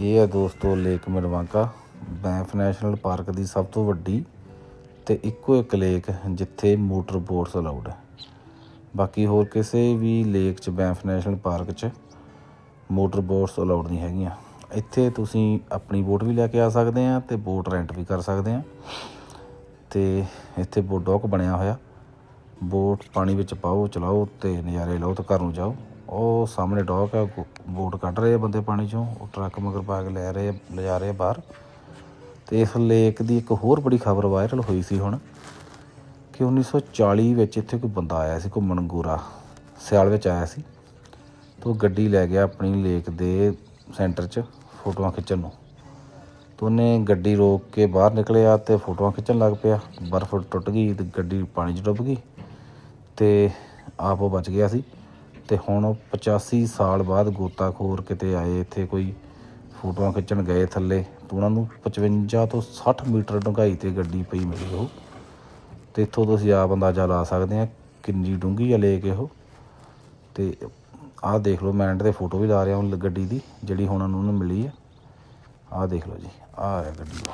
ਇਹ ਹੈ ਦੋਸਤੋ lake Minnewanka, Banff national park ਦੀ ਸਭ ਤੋਂ ਵੱਡੀ ਤੇ ਇੱਕੋ ਇੱਕ ਲੇਕ ਜਿੱਥੇ ਮੋਟਰ ਬੋਟਸ ਅਲਾਉਡ ਹੈ। ਬਾਕੀ ਹੋਰ ਕਿਸੇ ਵੀ ਲੇਕ 'ਚ, ਬੈਂਫ ਨੈਸ਼ਨਲ ਪਾਰਕ 'ਚ ਮੋਟਰ ਬੋਟਸ ਅਲਾਉਡ ਨਹੀਂ ਹੈਗੀਆਂ। ਇੱਥੇ ਤੁਸੀਂ ਆਪਣੀ ਬੋਟ ਵੀ ਲੈ ਕੇ ਆ ਸਕਦੇ ਆ ਤੇ ਬੋਟ ਰੈਂਟ ਵੀ ਕਰ ਸਕਦੇ ਆ। ਤੇ ਇੱਥੇ ਬੋਟ ਡੌਕ ਬਣਿਆ ਹੋਇਆ। ਬੋਟ ਪਾਣੀ ਵਿੱਚ ਪਾਓ, ਚਲਾਓ ਤੇ ਨਜ਼ਾਰੇ ਲਓ ਤੇ ਘਰ ਨੂੰ ਜਾਓ। ਉਹ ਸਾਹਮਣੇ ਡੌਕ ਹੈ ਬੋਟ ਕੱਢ ਰਹੇ ਆ ਬੰਦੇ ਪਾਣੀ ਚੋਂ, ਉਹ ਟਰੱਕ ਮਗਰ ਪਾ ਕੇ ਲੈ ਰਹੇ ਲਿਜਾ ਰਹੇ ਬਾਹਰ। ਤੇ ਇਸ ਲੇਕ ਦੀ ਇੱਕ ਹੋਰ ਬੜੀ ਖਬਰ ਵਾਇਰਲ ਹੋਈ ਸੀ ਹੁਣ, ਕਿ 1940 ਵਿੱਚ ਇੱਥੇ ਕੋਈ ਬੰਦਾ ਆਇਆ ਸੀ ਘੁੰਮਣ ਗੋਰਾ ਸਿਆਲ ਵਿੱਚ ਆਇਆ ਸੀ। ਤੇ ਉਹ ਗੱਡੀ ਲੈ ਗਿਆ ਆਪਣੀ ਲੇਕ ਦੇ ਸੈਂਟਰ 'ਚ ਫੋਟੋਆਂ ਖਿੱਚਣ ਨੂੰ। ਤੇ ਉਹਨੇ ਗੱਡੀ ਰੋਕ ਕੇ ਬਾਹਰ ਨਿਕਲਿਆ ਤੇ ਫੋਟੋਆਂ ਖਿੱਚਣ ਲੱਗ ਪਿਆ, ਬਰਫ਼ ਟੁੱਟ ਗਈ ਤੇ ਗੱਡੀ ਪਾਣੀ 'ਚ ਡੁੱਬ ਗਈ ਤੇ ਆਪ ਉਹ ਬਚ ਗਿਆ ਸੀ। ਤੇ ਹੁਣ ਉਹ 85 ਸਾਲ ਬਾਅਦ ਗੋਤਾਖੋਰ ਕਿਤੇ ਆਏ, ਇੱਥੇ ਕੋਈ ਫੋਟੋਆਂ ਖਿੱਚਣ ਗਏ ਥੱਲੇ, ਤੇ ਉਹਨਾਂ ਨੂੰ 55 ਤੋਂ 60 ਮੀਟਰ ਡੂੰਘਾਈ ਤੇ ਗੱਡੀ ਪਈ ਮਿਲੀ ਉਹ। ਤੇ ਇੱਥੋਂ ਤੁਸੀਂ ਆਪ ਅੰਦਾਜ਼ਾ ਲਾ ਸਕਦੇ ਆ ਕਿੰਨੀ ਡੂੰਘੀ ਆ ਲੈ ਕੇ ਉਹ ਤੇ ਆਹ ਦੇਖ ਲਓ, ਮੈਂ ਐਂਡ ਤੇ ਫੋਟੋ ਵੀ ਲਾ ਰਿਹਾ ਹਾਂ ਗੱਡੀ ਦੀ, ਜਿਹੜੀ ਹੁਣ ਉਹਨੂੰ ਮਿਲੀ ਹੈ ਆਹ ਦੇਖ ਲਓ ਜੀ, ਆਹ ਹੈ ਗੱਡੀ